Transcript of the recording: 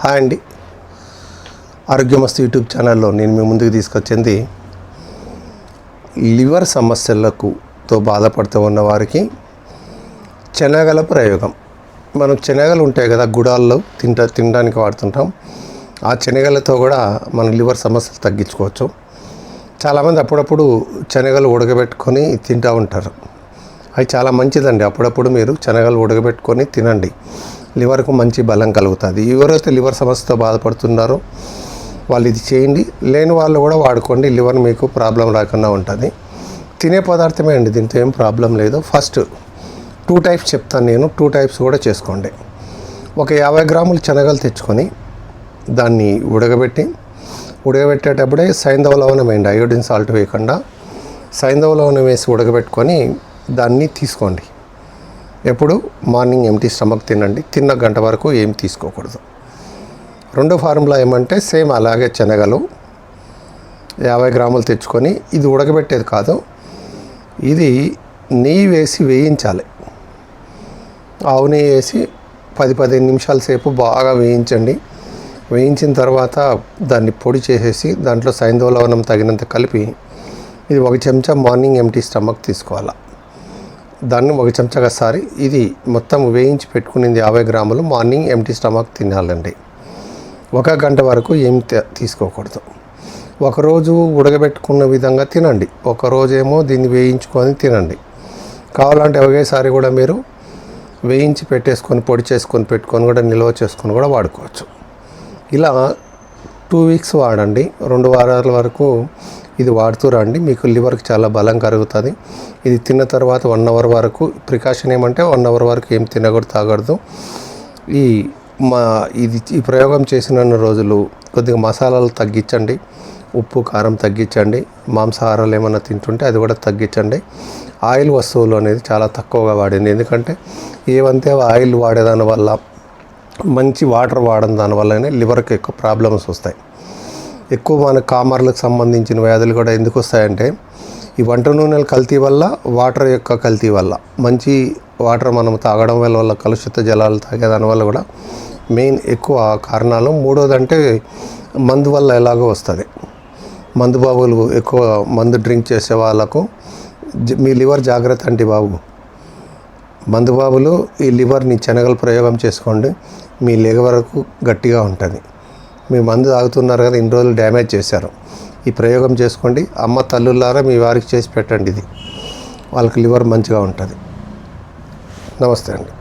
Hi అండి. ఆరోగ్యమస్తు YouTube ఛానల్లో నేను మీ ముందుకు తీసుకొచ్చింది లివర్ సమస్యలకుతో బాధపడుతూ ఉన్న వారికి శనగల ప్రయోగం. మనం శనగలు ఉంటాయి కదా గుడాల్లో తింటా తినడానికి వాడుతుంటాం. ఆ శనగలతో కూడా మన లివర్ సమస్యలు తగ్గించుకోవచ్చు. చాలామంది అప్పుడప్పుడు శనగలు ఉడకబెట్టుకొని తింటూ ఉంటారు. అవి చాలా మంచిదండి. అప్పుడప్పుడు మీరు శనగలు ఉడకబెట్టుకొని తినండి. లివర్కు మంచి బలం కలుగుతుంది. ఎవరైతే లివర్ సమస్యతో బాధపడుతున్నారో వాళ్ళు ఇది చేయండి. లేని వాళ్ళు కూడా వాడుకోండి. లివర్ మీకు ప్రాబ్లం రాకుండా ఉంటుంది. తినే పదార్థమే అండి. దీంతో ఏం ప్రాబ్లం లేదు. ఫస్ట్ టూ టైప్స్ చెప్తాను నేను. టూ టైప్స్ కూడా చేసుకోండి. ఒక యాభై గ్రాములు శనగలు తెచ్చుకొని దాన్ని ఉడకబెట్టి ఉడకబెట్టేటప్పుడే సైంధవ లవణం వేయండి అయోడిన్ సాల్ట్ వేయకుండా సైంధవ లవణం వేసి ఉడకబెట్టుకొని దాన్ని తీసుకోండి. ఎప్పుడు? మార్నింగ్ ఎంటీ స్టమక్ తినండి. తిన్న గంట వరకు ఏం తీసుకోకూడదు. రెండో ఫార్ములా ఏమంటే సేమ్ అలాగే శనగలు యాభై గ్రాములు తెచ్చుకొని ఇది ఉడకబెట్టేది కాదు. ఇది నెయ్యి వేసి వేయించాలి. ఆవు నెయ్యి వేసి పది పదిహేను నిమిషాల సేపు బాగా వేయించండి. వేయించిన తర్వాత దాన్ని పొడి చేసేసి దాంట్లో సైంధవ లవణం తగినంత కలిపి ఇది ఒక చెంచా మార్నింగ్ ఎంటీ స్టమక్ తీసుకోవాలి. దాన్ని ఒక చెంచగా సారి ఇది మొత్తం వేయించి పెట్టుకునేది యాభై గ్రాములు మార్నింగ్ ఎంటీ స్టమక్ తినాలండి. ఒక గంట వరకు ఏం తీసుకోకూడదు. ఒకరోజు ఉడకబెట్టుకున్న విధంగా తినండి. ఒకరోజేమో దీన్ని వేయించుకొని తినండి. కావాలంటే ఒకేసారి కూడా మీరు వేయించి పెట్టేసుకొని పొడి చేసుకొని పెట్టుకొని కూడా నిల్వ చేసుకొని కూడా వాడుకోవచ్చు. ఇలా టూ వీక్స్ వాడండి. రెండు వారాల వరకు ఇది వాడుతూ రండి. మీకు లివర్కి చాలా బలం కరుగుతుంది ఇది తిన్న తర్వాత వన్ అవర్ వరకు ప్రికాషన్ ఏమంటే వన్ అవర్ వరకు ఏం తినకూడదు తాగకూడదు. ఈ మా ఇది ఈ ప్రయోగం చేసిన రోజులు కొద్దిగా మసాలాలు తగ్గించండి. ఉప్పు కారం తగ్గించండి. మాంసాహారాలు ఏమైనా తింటుంటే అది కూడా తగ్గించండి. ఆయిల్ వస్తువులు అనేది చాలా తక్కువగా వాడింది ఎందుకంటే ఏవంతే ఆయిల్ వాడేదాని వల్ల మంచి వాటర్ వాడడం దానివల్లనే లివర్కి ఎక్కువ ప్రాబ్లమ్స్ వస్తాయి. ఎక్కువ మన కామర్లకు సంబంధించిన వ్యాధులు కూడా ఎందుకు వస్తాయంటే ఈ వంట నూనెల కల్తీ వల్ల వాటర్ యొక్క కల్తీ వల్ల. మంచి వాటర్ మనం తాగడం వల్ల వల్ల కలుషిత జలాలు తాగేదాని వల్ల కూడా మెయిన్ ఎక్కువ కారణాలు. మూడోదంటే మందు వల్ల ఎలాగో వస్తుంది. మందు బాబులు ఎక్కువ మందు డ్రింక్ చేసే వాళ్ళకు మీ లివర్ జాగ్రత్త అంటే బాబు. మందు బాబులు ఈ లివర్ని శనగలు ప్రయోగం చేసుకోండి. మీ లివర్కు గట్టిగా ఉంటుంది. మీ మందు తాగుతున్నారు కదా ఇన్ని రోజులు డ్యామేజ్ చేశారు. ఈ ప్రయోగం చేసుకోండి. అమ్మ తల్లులారా మీ వారికి చేసి పెట్టండి ఇది. వాళ్ళకి లివర్ మంచిగా ఉంటుంది. నమస్తే అండి.